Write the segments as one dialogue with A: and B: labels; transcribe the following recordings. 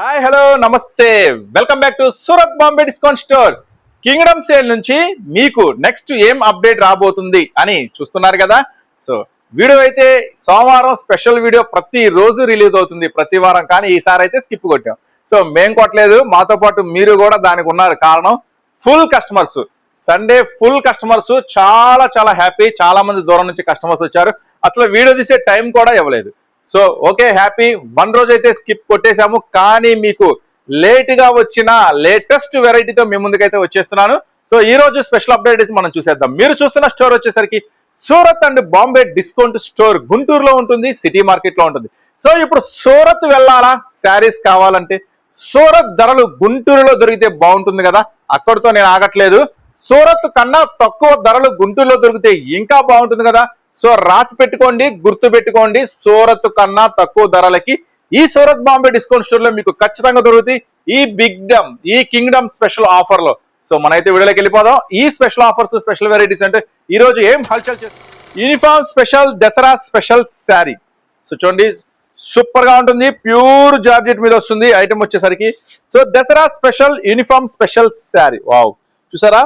A: Hi hello నమస్తే. Welcome back to Surat Bombay discount store kingdom sale నుంచి మీకు next ఏం అప్డేట్ రాబోతుంది అని చూస్తున్నారు కదా. సో వీడియో అయితే సోమవారం స్పెషల్ వీడియో ప్రతి రోజు రిలీజ్ అవుతుంది ప్రతి వారం. కానీ ఈసారి అయితే స్కిప్ కొట్టాం. సో మేం కొట్టలేదు. మాతో పాటు మీరు కూడా దానికి ఉన్నారు కారణం full customers Sunday full customers చాలా చాలా హ్యాపీ చాలా మంది దూరం నుంచి కస్టమర్స్ వచ్చారు. అసలు వీడియో తీసే టైం కూడా ఇవ్వలేదు. So okay happy. వన్ రోజు అయితే స్కిప్ కొట్టేశాము. కానీ మీకు లేట్గా వచ్చిన లేటెస్ట్ వెరైటీతో మీ ముందుకైతే వచ్చేస్తున్నాను. సో ఈ రోజు స్పెషల్ అప్డేట్ మనం చూసేద్దాం. మీరు చూస్తున్న స్టోర్ వచ్చేసరికి Surat and Bombay discount store గుంటూరులో ఉంటుంది సిటీ మార్కెట్లో ఉంటుంది. సో ఇప్పుడు సూరత్ వెళ్ళాలా? శారీస్ కావాలంటే. సూరత్ ధరలు గుంటూరులో దొరికితే బాగుంటుంది కదా. అక్కడితో నేను ఆగట్లేదు. సూరత్ కన్నా తక్కువ ధరలు గుంటూరులో దొరికితే ఇంకా బాగుంటుంది కదా. సో రాసి పెట్టుకోండి గుర్తు పెట్టుకోండి సూరత్ కన్నా తక్కువ ధరలకి. ఈ సూరత్ బాంబే డిస్కౌంట్ స్టోర్లో మీకు ఖచ్చితంగా దొరుకుతాయి. ఈ బిగ్ డమ్ ఈ కింగ్డమ్ స్పెషల్ ఆఫర్లో సో మనైతే వీడియోలోకి వెళ్ళిపోదాం. ఈ స్పెషల్ ఆఫర్స్ స్పెషల్ వెరైటీస్ అంటే ఈ రోజు ఏం హల్చల్ uniform special Dasara special sari. So చూడండి సూపర్గా ఉంటుంది ప్యూర్ జార్జెట్ మీద వస్తుంది ఐటమ్ వచ్చేసరికి. So Dasara special uniform special sari. Wow. చూసారా?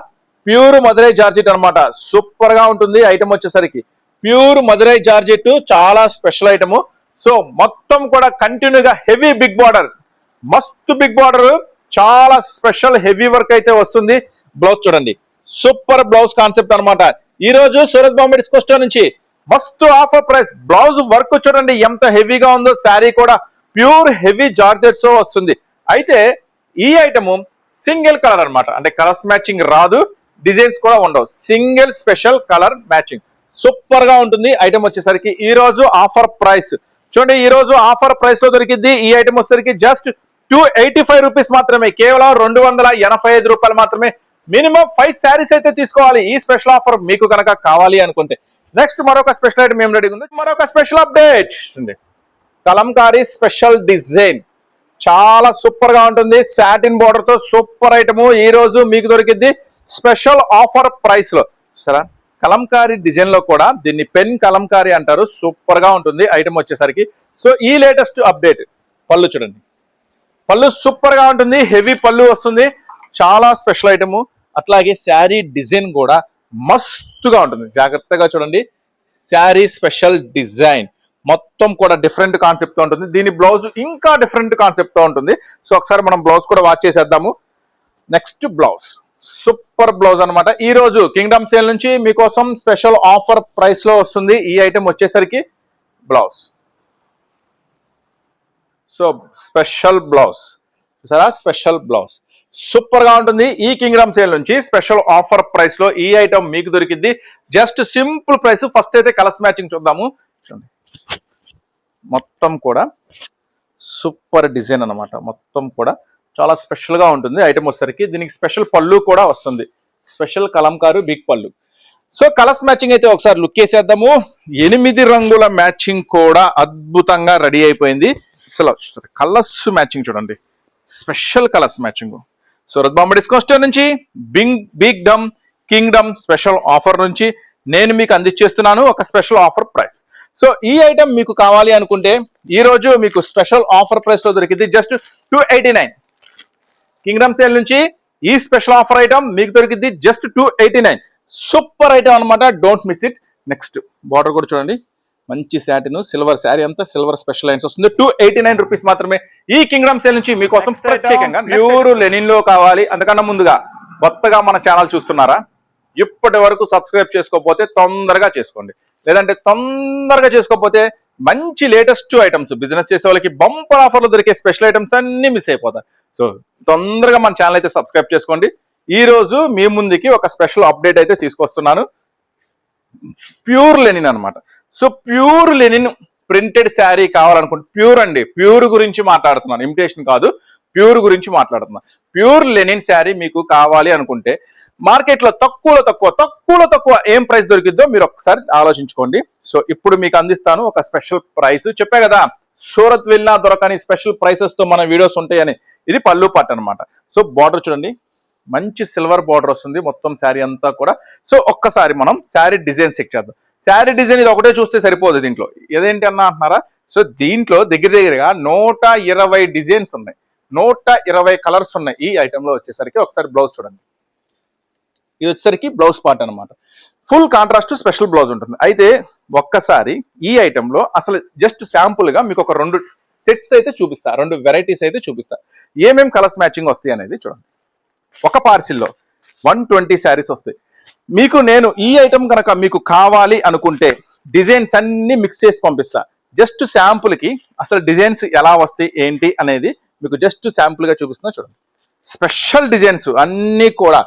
A: ప్యూర్ మధురై జార్జెట్ అనమాట సూపర్గా ఉంటుంది ఐటమ్ వచ్చేసరికి. ప్యూర్ మదురై జార్జెట్ చాలా స్పెషల్ ఐటమ్. సో మొత్తం కూడా కంటిన్యూగా హెవీ బిగ్ బార్డర్. మస్తు బిగ్ బార్డర్. చాలా స్పెషల్ హెవీ వర్క్ అయితే వస్తుంది. బ్లౌజ్ చూడండి. సూపర్ బ్లౌజ్ కాన్సెప్ట్ అనమాట ఈ రోజు సూరత్ బాంబే డిస్కో స్టోర్ నుంచి మస్తు ఆఫర్ ప్రైస్. బ్లౌజ్ వర్క్ చూడండి ఎంత హెవీగా ఉందో శారీ కూడా ప్యూర్ హెవీ జార్జెట్స్ వస్తుంది. అయితే ఈ ఐటమ్ సింగిల్ కలర్ అనమాట అంటే కలర్స్ మ్యాచింగ్ రాదు. డిజైన్స్ కూడా ఉండవు. Single special colour matching. సూపర్గా ఉంటుంది. ఐటమ్ వచ్చేసరికి ఈ రోజు ఆఫర్ ప్రైస్. చూడండి ఈ రోజు ఆఫర్ ప్రైస్లో దొరికింది ఈ ఐటమ్ వచ్చేసరికి just two eighty five rupees మాత్రమే. కేవలం రెండు వందల ఎనభై ఐదు రూపాయలు మాత్రమే. మినిమం ఫైవ్ శారీస్ అయితే తీసుకోవాలి. ఈ స్పెషల్ ఆఫర్ మీకు కనుక కావాలి అనుకుంటే. నెక్స్ట్ మరొక స్పెషల్ ఐటమ్ ఏం రెడీ ఉంది మరొక special update. Kalamkari special design. చాలా సూపర్గా ఉంటుంది. సాటిన్ బోర్డర్తో సూపర్ ఐటమ్ ఈ రోజు మీకు దొరికింది. స్పెషల్ ఆఫర్ ప్రైస్లో. సరే కలంకారీ డిజైన్లో కూడా దీన్ని పెన్ కలంకారీ అంటారు. సూపర్గా ఉంటుంది ఐటమ్ వచ్చేసరికి. సో ఈ లేటెస్ట్ అప్డేట్ పళ్ళు చూడండి. పళ్ళు సూపర్గా ఉంటుంది. హెవీ పళ్ళు వస్తుంది. చాలా స్పెషల్ ఐటమ్. అట్లాగే శారీ డిజైన్ కూడా మస్తుగా ఉంటుంది. జాగ్రత్తగా చూడండి. Sari special design. మొత్తం కూడా డిఫరెంట్ కాన్సెప్ట్తో ఉంటుంది. దీని బ్లౌజ్ ఇంకా డిఫరెంట్ కాన్సెప్ట్తో ఉంటుంది. సో ఒకసారి మనం బ్లౌజ్ కూడా వాచ్ చేసేద్దాము. Next blouse. సూపర్ బ్లౌజ్ అన్నమాట. ఈ రోజు కింగ్డమ్ సేల్ నుంచి మీకోసం స్పెషల్ ఆఫర్ ప్రైస్లో వస్తుంది ఈ ఐటెం వచ్చేసరికి బ్లౌజ్. So special blouse. చూసారా? Special blouse. సూపర్గా ఉంటుంది ఈ కింగ్డమ్ సేల్ నుంచి స్పెషల్ ఆఫర్ ప్రైస్లో ఈ ఐటమ్ మీకు దొరికింది. Just simple price. ఫస్ట్ అయితే కలర్స్ మ్యాచింగ్ చూద్దాము. మొత్తం కూడా సూపర్ డిజైన్ అన్నమాట. మొత్తం కూడా చాలా స్పెషల్గా ఉంటుంది ఐటమ్ వచ్చేసరికి. దీనికి స్పెషల్ పళ్ళు కూడా వస్తుంది. స్పెషల్ కలంకారు బిగ్ పళ్ళు. సో కలర్స్ మ్యాచింగ్ అయితే ఒకసారి లుక్ వేసేద్దాము ఎనిమిది రంగుల మ్యాచింగ్ కూడా అద్భుతంగా రెడీ అయిపోయింది. అసలు కలర్స్ మ్యాచింగ్ చూడండి. Special colours matching Surat Bombay discount store నుంచి బింగ్ బిగ్ డమ్ కింగ్డమ్ స్పెషల్ ఆఫర్ నుంచి నేను మీకు అందించేస్తున్నాను ఒక స్పెషల్ ఆఫర్ ప్రైస్ సో ఈ ఐటమ్ మీకు కావాలి అనుకుంటే ఈరోజు మీకు స్పెషల్ ఆఫర్ ప్రైస్లో దొరికింది just two eighty nine kingdom sale నుంచి ఈ స్పెషల్ ఆఫర్ ఐటమ్ మీకు దొరికింది just two eighty nine super item అనమాట don't miss it next border కూడా చూడండి. మంచి శాటిన్ సిల్వర్ శారీ అంతా సిల్వర్ స్పెషల్ లైన్స్ వస్తుంది. టూ ఎయిటీ నైన్ రూపీస్ మాత్రమే ఈ కింగ్డమ్ సేల్ నుంచి మీకోసం ప్రత్యేకంగా ప్యూర్ లెనిన్లో కావాలి. అంతకన్నా ముందుగా కొత్తగా మన ఛానల్ చూస్తున్నారా? ఇప్పటి వరకు సబ్స్క్రైబ్ చేసుకోకపోతే తొందరగా చేసుకోండి. లేదంటే తొందరగా చేసుకోకపోతే మంచి లేటెస్ట్ ఐటమ్స్ బిజినెస్ చేసే వాళ్ళకి బంపర్ ఆఫర్లు దొరికే స్పెషల్ ఐటమ్స్ అన్ని మిస్ అయిపోతాయి. సో తొందరగా మన ఛానల్ అయితే సబ్స్క్రైబ్ చేసుకోండి. ఈ రోజు మీ ముందుకి ఒక స్పెషల్ అప్డేట్ అయితే తీసుకొస్తున్నాను. ప్యూర్ లెనిన్ అనమాట so pure linen printed sari కావాలనుకుంటే ప్యూర్ అండి. ప్యూర్ గురించి మాట్లాడుతున్నాను. ఇమిటేషన్ కాదు. ప్యూర్ గురించి మాట్లాడుతున్నాను. ప్యూర్ లెనిన్ శారీ మీకు కావాలి అనుకుంటే మార్కెట్లో తక్కువలో తక్కువ తక్కువలో తక్కువ ఏం ప్రైస్ దొరికిద్దో మీరు ఒకసారి ఆలోచించుకోండి. సో ఇప్పుడు మీకు అందిస్తాను ఒక స్పెషల్ ప్రైస్ చెప్పా కదా సూరత్ వెళ్ళినా దొరకని స్పెషల్ ప్రైసెస్తో మన వీడియోస్ ఉంటాయని. ఇది పళ్ళు పాట అనమాట సో బార్డర్ చూడండి. మంచి సిల్వర్ బార్డర్ వస్తుంది మొత్తం శారీ అంతా కూడా. సో ఒక్కసారి మనం శారీ డిజైన్ చెక్ చేద్దాం. శారీ డిజైన్ ఇది ఒకటే చూస్తే సరిపోదు దీంట్లో. ఏదేంటి అన్న అంటున్నారా? సో దీంట్లో దగ్గర దగ్గరగా నూట ఇరవై డిజైన్స్ ఉన్నాయి. నూట ఇరవై కలర్స్ ఉన్నాయి ఈ item లో వచ్చేసరికి. ఒకసారి బ్లౌజ్ చూడండి. ఇది వచ్చేసరికి బ్లౌజ్ పార్ట్ అన్నమాట. ఫుల్ కాంట్రాస్ట్ స్పెషల్ బ్లౌజ్ ఉంటుంది. అయితే ఒక్కసారి ఈ ఐటెంలో అసలు జస్ట్ శాంపుల్గా మీకు ఒక రెండు సెట్స్ అయితే చూపిస్తా రెండు వెరైటీస్ అయితే చూపిస్తా. ఏమేం కలర్స్ మ్యాచింగ్ వస్తాయి అనేది చూడండి. ఒక పార్సిల్లో వన్ ట్వంటీ శారీస్ వస్తాయి. మీకు నేను ఈ ఐటెం కనుక మీకు కావాలి అనుకుంటే డిజైన్స్ అన్ని మిక్స్ చేసి పంపిస్తా. జస్ట్ శాంపుల్కి అసలు డిజైన్స్ ఎలా వస్తాయి ఏంటి అనేది మీకు జస్ట్ శాంపుల్గా చూపిస్తున్నా చూడండి. స్పెషల్ డిజైన్స్ అన్నీ కూడా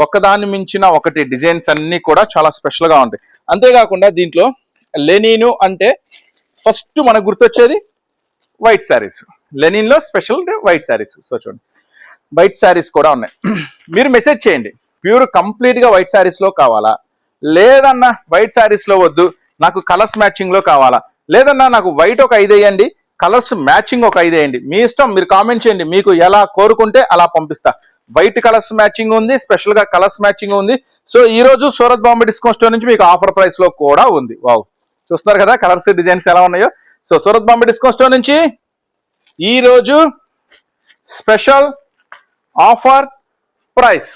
A: ఒకదాన్ని మించిన ఒకటి డిజైన్స్ అన్నీ కూడా చాలా స్పెషల్గా ఉంటాయి. అంతేకాకుండా దీంట్లో లెనిను అంటే ఫస్ట్ మనకు గుర్తొచ్చేది వైట్ శారీస్. లెనిన్లో స్పెషల్ వైట్ శారీస్. సో చూడండి. వైట్ శారీస్ కూడా ఉన్నాయి. మీరు మెసేజ్ చేయండి. ప్యూర్ కంప్లీట్గా వైట్ శారీస్లో కావాలా? లేదన్నా వైట్ శారీస్లో వద్దు. నాకు కలర్స్ మ్యాచింగ్లో కావాలా? లేదన్నా నాకు వైట్ ఒక ఐదు వేయండి. కలర్స్ మ్యాచింగ్ ఒక ఐదు వేయండి మీ ఇష్టం మీరు కామెంట్ చేయండి. మీకు ఎలా కోరుకుంటే అలా పంపిస్తా. వైట్ కలర్స్ మ్యాచింగ్ ఉంది స్పెషల్గా కలర్స్ మ్యాచింగ్ ఉంది. సో ఈ రోజు సూరత్ బాంబే డిస్కౌంట్ స్టోర్ నుంచి మీకు ఆఫర్ ప్రైస్లో కూడా ఉంది. వావ్. చూస్తున్నారు కదా కలర్స్ డిజైన్స్ ఎలా ఉన్నాయో. So Surat Bombay discount store నుంచి ఈ రోజు special offer price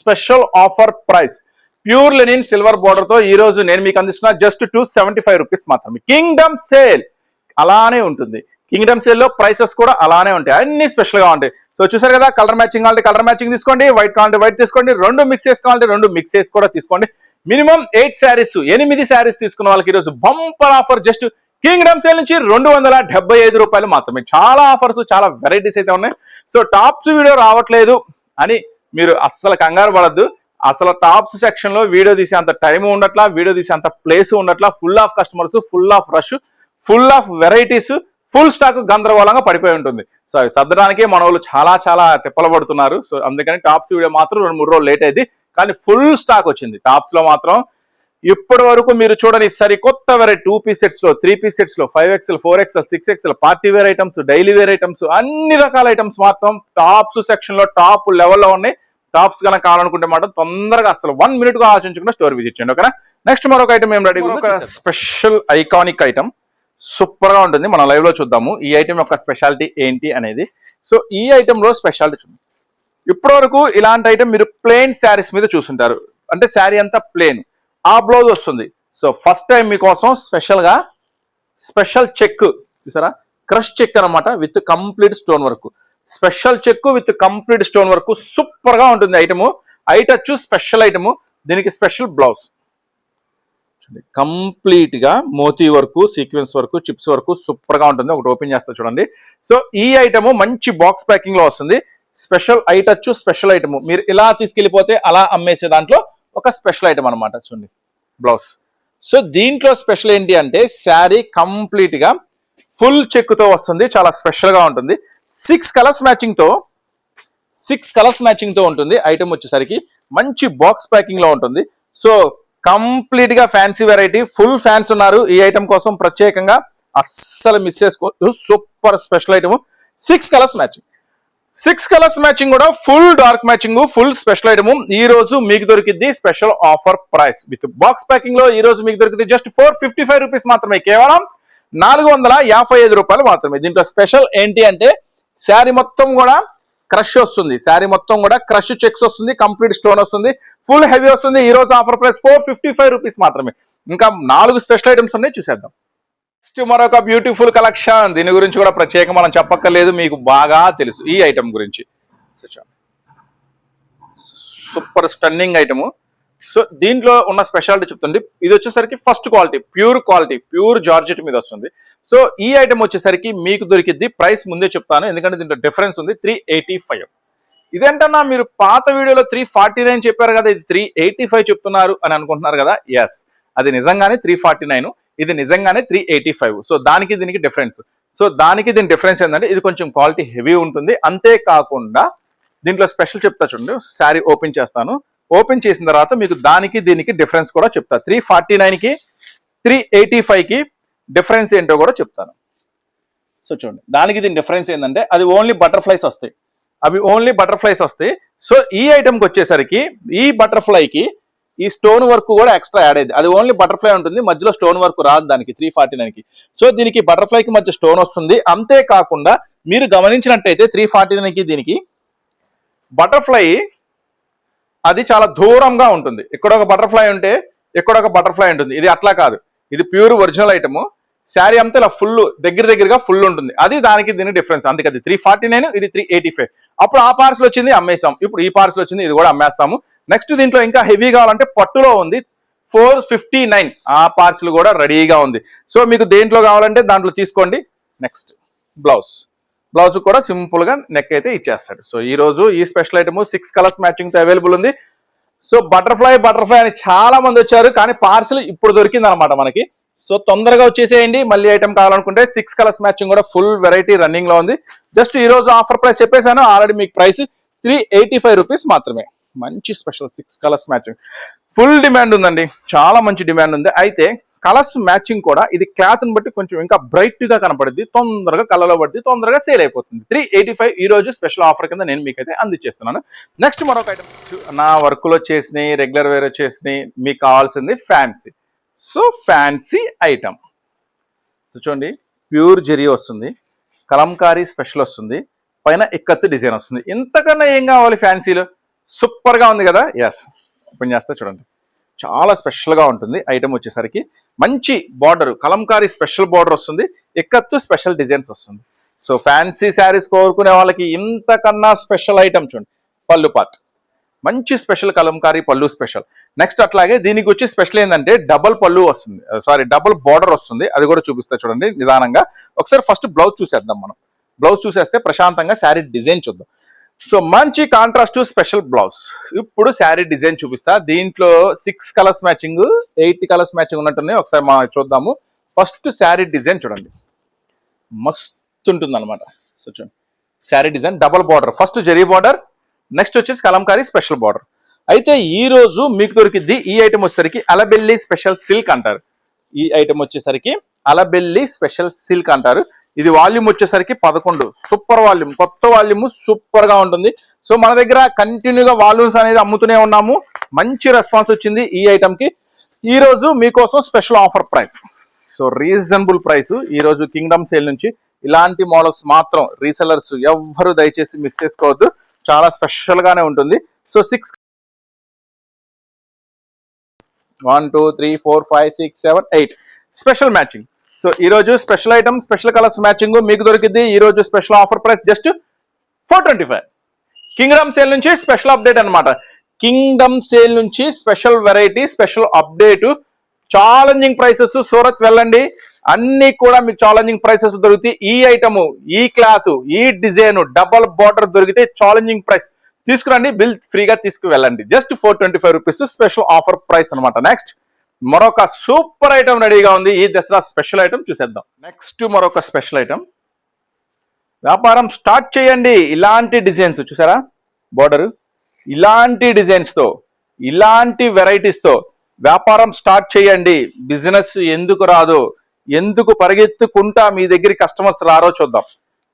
A: special offer price pure linen silver బోర్డర్తో ఈ రోజు నేను మీకు అందిస్తున్నా just two seventy five rupees మాత్రమే. కింగ్డమ్ సేల్ అలానే ఉంటుంది. కింగ్డమ్ సేల్లో ప్రైసెస్ కూడా అలానే ఉంటాయి. అన్ని స్పెషల్గా ఉంటాయి. సో చూసారు కదా కలర్ మ్యాచింగ్ కావాలంటే కలర్ మ్యాచింగ్ తీసుకోండి వైట్ కావాలంటే వైట్ తీసుకోండి రెండు మిక్స్ చేసుకోవాలంటే రెండు మిక్స్ చేసి కూడా తీసుకోండి. మినిమం ఎయిట్ శారీస్ ఎనిమిది శారీస్ తీసుకున్న వాళ్ళకి ఈరోజు bumper offer just kingdom sale నుంచి రెండు వందల డెబ్బై ఐదు రూపాయలు మాత్రమే. చాలా ఆఫర్స్ చాలా వెరైటీస్ అయితే ఉన్నాయి. సో టాప్స్ వీడియో రావట్లేదు అని మీరు అస్సలు కంగారు పడద్దు. అసలు టాప్స్ సెక్షన్లో వీడియో తీసే అంత టైం ఉండట్లా వీడియో తీసే అంత place ఉండట్లా full of customers full of rush full of varieties full stock గందరగోళంగా పడిపోయి ఉంటుంది. సో అవి సర్దడానికి మన వాళ్ళు చాలా చాలా తిప్పలు పడుతున్నారు. సో అందుకని టాప్స్ వీడియో మాత్రం రెండు మూడు రోజులు లేట్ అయింది. కానీ ఫుల్ స్టాక్ వచ్చింది. టాప్స్లో మాత్రం ఇప్పటి వరకు మీరు చూడని సరికొత్త వెరైటీ టూ పీస్ సెట్స్లో three piece సెట్స్లో five XL four XL six XL party wear items daily wear items అన్ని రకాల ఐటమ్స్ మాత్రం టాప్స్ సెక్షన్లో టాప్ లెవెల్లో ఉన్నాయి. టాప్స్ కనుక కావాలనుకుంటే మాత్రం తొందరగా అసలు వన్ మినిట్గా ఆలోచించకుండా స్టోర్ విజిట్ చేయండి ఓకేనా నెక్స్ట్ మరొక ఐటమ్ ఏం రెడీ ఒక స్పెషల్ ఐకానిక్ ఐటమ్ సూపర్గా ఉంటుంది. మనం లైవ్లో చూద్దాము. ఈ ఐటెం యొక్క స్పెషాలిటీ ఏంటి అనేది. సో ఈ ఐటెంలో స్పెషాలిటీ చూద్దాం. ఇప్పటివరకు ఇలాంటి ఐటెం మీరు ప్లెయిన్ శారీస్ మీద చూసుంటారు. అంటే శారీ అంతా ప్లెయిన్ ఆ బ్లౌజ్ వస్తుంది. సో ఫస్ట్ టైం మీకోసం స్పెషల్గా స్పెషల్ చెక్ చూసారా? క్రష్ చెక్ అన్నమాట with complete stone work special check with complete stone work సూపర్గా ఉంటుంది ఐటమ్ ఐటచ్ స్పెషల్ ఐటమ్ దీనికి స్పెషల్ బ్లౌజ్ కంప్లీట్గా మోతీ వరకు సీక్వెన్స్ వరకు చిప్స్ వరకు సూపర్గా ఉంటుంది. ఒకటి ఓపెన్ చేస్తా చూడండి. సో ఈ ఐటమ్ మంచి బాక్స్ ప్యాకింగ్లో వస్తుంది. స్పెషల్ ఐటచ్ స్పెషల్ ఐటమ్. మీరు ఇలా తీసుకెళ్ళిపోతే అలా అమ్మేసే దాంట్లో ఒక స్పెషల్ ఐటమ్ అనమాట చూడండి. బ్లౌజ్. సో దీంట్లో స్పెషల్ ఏంటి అంటే శారీ కంప్లీట్గా ఫుల్ చెక్తో వస్తుంది. చాలా స్పెషల్గా ఉంటుంది. సిక్స్ కలర్స్ మ్యాచింగ్తో సిక్స్ కలర్స్ మ్యాచింగ్తో ఉంటుంది ఐటమ్ వచ్చేసరికి. మంచి బాక్స్ ప్యాకింగ్లో ఉంటుంది. సో కంప్లీట్గా ఫ్యాన్సీ వెరైటీ ఫుల్ ఫ్యాన్స్ ఉన్నారు. ఈ ఐటమ్ కోసం ప్రత్యేకంగా అస్సలు మిస్ చేసుకోవద్దు. Super special item. Six colours matching six colours matching కూడా full dark matching full special item. ఈ రోజు మీకు దొరికింది special offer price with box ప్యాకింగ్లో ఈ రోజు మీకు దొరికింది just four fifty five rupees మాత్రమే. కేవలం నాలుగు వందల యాభై ఐదు రూపాయలు మాత్రమే. దీంట్లో స్పెషల్ ఏంటి అంటే శారీ మొత్తం కూడా క్రష్ వస్తుంది. శారీ మొత్తం కూడా క్రష్ చెక్స్ వస్తుంది కంప్లీట్ స్టోన్ వస్తుంది ఫుల్ హెవీ వస్తుంది. ఈ రోజు offer price four fifty five rupees మాత్రమే. ఇంకా నాలుగు స్పెషల్ ఐటమ్స్ ఉన్నాయి చూసేద్దాం. నెక్స్ట్ మరొక బ్యూటిఫుల్ కలెక్షన్. దీని గురించి కూడా ప్రత్యేకం మనం చెప్పక్కర్లేదు మీకు బాగా తెలుసు ఈ ఐటమ్ గురించి. Super stunning item. సో దీంట్లో ఉన్న స్పెషాలిటీ చెప్తుంది. ఇది వచ్చేసరికి first quality pure quality pure georgette మీద వస్తుంది. సో ఈ ఐటమ్ వచ్చేసరికి మీకు దొరికిద్ది ప్రైస్ ముందే చెప్తాను. ఎందుకంటే దీంట్లో డిఫరెన్స్ ఉంది త్రీ ఎయిటీ ఫైవ్ ఇదేంటన్నా మీరు పాత వీడియోలో త్రీ ఫార్టీ నైన్ చెప్పారు కదా ఇది త్రీ ఎయిటీ ఫైవ్ చెప్తున్నారు అని అనుకుంటున్నారు కదా? ఎస్ అది నిజంగానే త్రీ ఫార్టీ నైన్ ఇది నిజంగానే త్రీ ఎయిటీ ఫైవ్ సో దానికి దీనికి డిఫరెన్స్ సో దానికి దీని డిఫరెన్స్ ఏంటంటే ఇది కొంచెం క్వాలిటీ హెవీ ఉంటుంది. అంతేకాకుండా దీంట్లో స్పెషల్ చెప్తా చూడండి. శారీ ఓపెన్ చేస్తాను. ఓపెన్ చేసిన తర్వాత మీకు దానికి దీనికి డిఫరెన్స్ కూడా చెప్తాను త్రీ ఫార్టీ నైన్కి త్రీ ఎయిటీ ఫైవ్కి డిఫరెన్స్ ఏంటో కూడా చెప్తాను. సో చూడండి దానికి దీని డిఫరెన్స్ ఏంటంటే అది ఓన్లీ బటర్ఫ్లైస్ వస్తాయి. అవి ఓన్లీ బటర్ఫ్లైస్ వస్తాయి. సో ఈ ఐటెంకి వచ్చేసరికి ఈ బటర్ఫ్లైకి ఈ స్టోన్ వర్క్ కూడా ఎక్స్ట్రా యాడ్ అయింది అది ఓన్లీ బటర్ఫ్లై ఉంటుంది మధ్యలో స్టోన్ వర్క్ రాదు దానికి త్రీ ఫార్టీ నైన్కి. సో దీనికి బటర్ఫ్లైకి మధ్య స్టోన్ వస్తుంది. అంతేకాకుండా మీరు గమనించినట్టయితే త్రీ ఫార్టీ నైన్కి దీనికి బటర్ఫ్లై అది చాలా దూరంగా ఉంటుంది. ఇక్కడ ఒక బటర్ఫ్లై ఉంటే ఇక్కడ ఒక బటర్ఫ్లై ఉంటుంది. ఇది అట్లా కాదు. ఇది ప్యూర్ ఒరిజినల్ ఐటమ్ శారీ అంతా ఇలా ఫుల్ దగ్గర దగ్గరగా ఫుల్ ఉంటుంది. అది దానికి దీని డిఫరెన్స్ అందుకే అది త్రీ ఫార్టీ నైన్ ఇది త్రీ ఎయిటీ ఫైవ్ అప్పుడు ఆ పార్సల్ వచ్చింది అమ్మేసాం ఇప్పుడు ఈ పార్సల్ వచ్చింది ఇది కూడా అమ్మేస్తాము. నెక్స్ట్ దీంట్లో ఇంకా హెవీ కావాలంటే పట్టులో ఉంది ఫోర్ ఫిఫ్టీ నైన్ ఆ పార్సల్ కూడా రెడీగా ఉంది. సో మీకు దేంట్లో కావాలంటే దాంట్లో తీసుకోండి. నెక్స్ట్ బ్లౌజ్ బ్లౌజ్ కూడా సింపుల్గా నెక్ అయితే ఇచ్చేస్తాడు. సో ఈ రోజు ఈ స్పెషల్ ఐటమ్ సిక్స్ కలర్స్ మ్యాచింగ్తో అవైలబుల్ ఉంది. సో బటర్ఫ్లై బటర్ఫ్లై అని చాలా మంది వచ్చారు కానీ పార్సిల్ ఇప్పుడు దొరికింది అనమాట మనకి. సో తొందరగా వచ్చేసేయండి. మళ్ళీ ఐటమ్ కావాలనుకుంటే సిక్స్ కలర్స్ మ్యాచింగ్ కూడా ఫుల్ వెరైటీ రన్నింగ్లో ఉంది. జస్ట్ ఈ రోజు ఆఫర్ ప్రైస్ చెప్పేశాను. ఆల్రెడీ మీకు price three eighty five rupees మాత్రమే. మంచి special six colours matching full demand ఉందండి. చాలా మంచి డిమాండ్ ఉంది. అయితే కలర్స్ మ్యాచింగ్ కూడా ఇది క్లాత్ని బట్టి కొంచెం ఇంకా బ్రైట్గా కనపడుద్ది తొందరగా కలర్లో పడుద్ది తొందరగా సేల్ అయిపోతుంది. త్రీ ఎయిటీ ఫైవ్ ఈ రోజు స్పెషల్ ఆఫర్ కింద నేను మీకైతే అందిచేస్తున్నాను. నెక్స్ట్ మరొక ఐటమ్ నా వర్క్లో చేసినాయి రెగ్యులర్ వేర్ వచ్చేసినాయి మీకు కావాల్సింది ఫ్యాన్సీ. So fancy item. చూడండి ప్యూర్ జెరీ వస్తుంది కలంకారీ స్పెషల్ వస్తుంది పైన ఇక్కత్తు డిజైన్ వస్తుంది. ఇంతకన్నా ఏం కావాలి ఫ్యాన్సీలో? సూపర్గా ఉంది కదా? ఎస్ ఓపెన్ చేస్తే చూడండి. చాలా స్పెషల్గా ఉంటుంది ఐటమ్ వచ్చేసరికి. మంచి బార్డర్ కలంకారీ స్పెషల్ బార్డర్ వస్తుంది. ఎక్కత్తు స్పెషల్ డిజైన్స్ వస్తుంది. సో ఫ్యాన్సీ శారీస్ కోరుకునే వాళ్ళకి ఇంతకన్నా స్పెషల్ ఐటమ్ చూడండి. పళ్ళు పార్ట్. మంచి స్పెషల్ కలంకారీ పళ్ళు స్పెషల్. నెక్స్ట్ అట్లాగే దీనికి వచ్చి స్పెషల్ ఏంటంటే డబల్ పళ్ళు వస్తుంది. సారీ డబల్ బార్డర్ వస్తుంది. అది కూడా చూపిస్తా చూడండి నిదానంగా. ఒకసారి ఫస్ట్ బ్లౌజ్ చూసేద్దాం మనం. బ్లౌజ్ చూసేస్తే ప్రశాంతంగా శారీ డిజైన్ చూద్దాం. సో మంచి కాంట్రాస్ట్ స్పెషల్ బ్లౌజ్ ఇప్పుడు శారీ డిజైన్ చూపిస్తా. దీంట్లో six colours matching eight colours matching ఉన్నట్టున్నాయి. ఒకసారి మనం చూద్దాము. ఫస్ట్ శారీ డిజైన్ చూడండి. మస్తు ఉంటుంది అనమాట సో చూడండి. Sari design double border first zari border next వచ్చేసి కలంకారీ స్పెషల్ బార్డర్ అయితే ఈ రోజు మీకు దొరికింది ఈ ఐటమ్ వచ్చేసరికి అలబెల్లి స్పెషల్ సిల్క్ అంటారు. ఈ ఐటమ్ వచ్చేసరికి అలబెల్లి స్పెషల్ సిల్క్ అంటారు. ఇది వాల్యూమ్ వచ్చేసరికి పదకొండు. Super volume. కొత్త వాల్యూమ్ సూపర్గా ఉంటుంది. సో మన దగ్గర కంటిన్యూగా వాల్యూమ్స్ అనేది అమ్ముతూనే ఉన్నాము. మంచి రెస్పాన్స్ వచ్చింది ఈ ఐటమ్కి. ఈ రోజు మీకోసం special offer price. So reasonable price ఈ రోజు కింగ్డమ్ సేల్ నుంచి. ఇలాంటి మోడల్స్ మాత్రం రీసెలర్స్ ఎవ్వరు దయచేసి మిస్ చేసుకోవద్దు. చాలా స్పెషల్ గానే ఉంటుంది. So six one two three four five six seven eight. Special matching. So ఈ రోజు special item special colours matching మీకు దొరికింది. ఈ రోజు special offer price just four twenty five. Kingdom sale నుంచి స్పెషల్ అప్డేట్ అన్నమాట. కింగ్డమ్ సేల్ నుంచి special variety special update. Challenging prices Surat వెళ్ళండి. అన్ని కూడా మీకు ఛాలెంజింగ్ ప్రైసెస్ దొరుకుతాయి. ఈ ఐటమ్ ఈ క్లాత్ ఈ డిజైన్ డబల్ బార్డర్ దొరికితే ఛాలెంజింగ్ ప్రైస్. తీసుకురండి బిల్ ఫ్రీగా తీసుకు వెళ్ళండి just four twenty five rupees special offer price అనమాట నెక్స్ట్ మరొక సూపర్ ఐటమ్ రెడీగా ఉంది. ఈ దసరా స్పెషల్ ఐటమ్ చూసేద్దాం. నెక్స్ట్ మరొక స్పెషల్ ఐటమ్. వ్యాపారం స్టార్ట్ చేయండి. ఇలాంటి డిజైన్స్ చూసారా? బోర్డర్. ఇలాంటి డిజైన్స్తో ఇలాంటి వెరైటీస్తో వ్యాపారం స్టార్ట్ చేయండి. బిజినెస్ ఎందుకు రాదు? ఎందుకు పరిగెత్తుకుంటా మీ దగ్గర కస్టమర్స్ రారో చూద్దాం.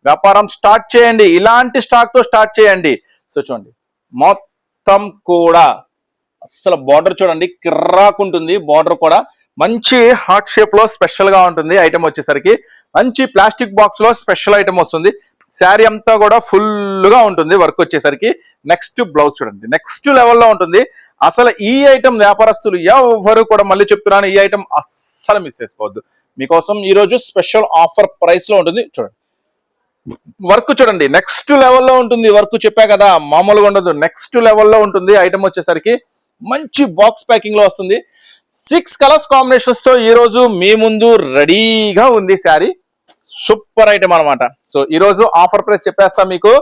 A: వ్యాపారం స్టార్ట్ చేయండి. ఇలాంటి స్టాక్తో స్టార్ట్ చేయండి. సో చూడండి. మొత్తం కూడా అసలు బార్డర్ చూడండి కిర్రాకుంటుంది. బార్డర్ కూడా మంచి హార్ట్ షేప్లో స్పెషల్గా ఉంటుంది ఐటమ్ వచ్చేసరికి. మంచి ప్లాస్టిక్ బాక్స్లో స్పెషల్ ఐటమ్ వస్తుంది. శారీ అంతా కూడా ఫుల్గా ఉంటుంది వర్క్ వచ్చేసరికి. నెక్స్ట్ బ్లౌజ్ చూడండి నెక్స్ట్ లెవెల్లో ఉంటుంది. అసలు ఈ ఐటమ్ వ్యాపారస్తులు ఎవరు కూడా మళ్ళీ చెప్తున్నాను ఈ ఐటమ్ అస్సలు మిస్ చేసుకోవద్దు. మీకోసం ఈరోజు స్పెషల్ ఆఫర్ ప్రైస్లో ఉంటుంది. చూడండి. వర్క్ చూడండి నెక్స్ట్ లెవెల్లో ఉంటుంది. వర్క్ చెప్పా కదా మామూలుగా ఉండదు. నెక్స్ట్ లెవెల్లో ఉంటుంది ఐటమ్ వచ్చేసరికి. మంచి బాక్స్ ప్యాకింగ్లో వస్తుంది. సిక్స్ కలర్స్ కాంబినేషన్స్తో ఈ రోజు మీ ముందు రెడీగా ఉంది శారీ. సూపర్ ఐటమ్ అనమాట సో ఈ రోజు ఆఫర్ ప్రైస్ చెప్పేస్తా మీకు.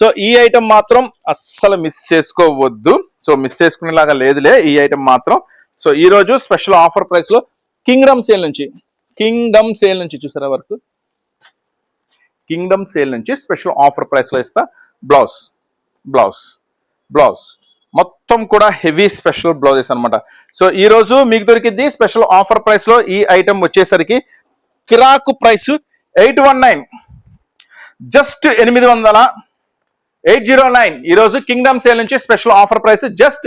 A: సో ఈ ఐటమ్ మాత్రం అస్సలు మిస్ చేసుకోవద్దు. సో మిస్ చేసుకునేలాగా లేదులే ఈ ఐటమ్ మాత్రం. సో ఈ రోజు స్పెషల్ ఆఫర్ ప్రైస్లో కింగ్డమ్ సేల్ నుంచి కింగ్డమ్ సేల్ నుంచి చూసారా వర్క్? కింగ్డమ్ సేల్ నుంచి స్పెషల్ ఆఫర్ ప్రైస్లో ఇస్తా. బ్లౌజ్ బ్లౌజ్ బ్లౌజ్ మొత్తం కూడా హెవీ స్పెషల్ బ్లౌజెస్ అనమాట సో ఈ రోజు మీకు దొరికింది స్పెషల్ ఆఫర్ ప్రైస్లో ఈ ఐటమ్ వచ్చేసరికి కిరాకు price eight one nine. Just ఎనిమిది వందల ఎయిట్ జీరో నైన్. ఈరోజు కింగ్డమ్ సేల్ నుంచి special offer price just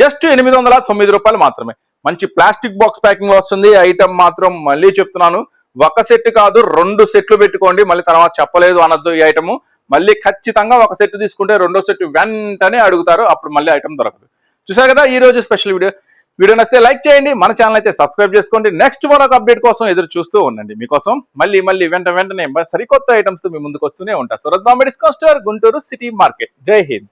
A: just ఎనిమిది వందల తొమ్మిది రూపాయలు మాత్రమే. మంచి ప్లాస్టిక్ బాక్స్ ప్యాకింగ్ వస్తుంది. ఐటమ్ మాత్రం మళ్ళీ చెప్తున్నాను. ఒక సెట్ కాదు రెండు సెట్లు పెట్టుకోండి. మళ్ళీ తర్వాత చెప్పలేదు అనొద్దు ఈ ఐటమ్. మళ్ళీ ఖచ్చితంగా ఒక సెట్ తీసుకుంటే రెండో సెట్ వెంటనే అడుగుతారు అప్పుడు మళ్ళీ ఐటమ్ దొరకదు. చూసారు కదా ఈ రోజు స్పెషల్ వీడియో వీడియో నచ్చితే లైక్ చేయండి మన ఛానల్ అయితే సబ్స్క్రైబ్ చేసుకోండి. నెక్స్ట్ మరొక అప్డేట్ కోసం ఎదురు చూస్తూ ఉండండి. మీకోసం మళ్ళీ మళ్ళీ వెంట వెంటనే సరికొత్త ఐటమ్స్ మీ ముందుకు వస్తూనే ఉంటా. Surat Bombay discount store Guntur city market. Jai Hind.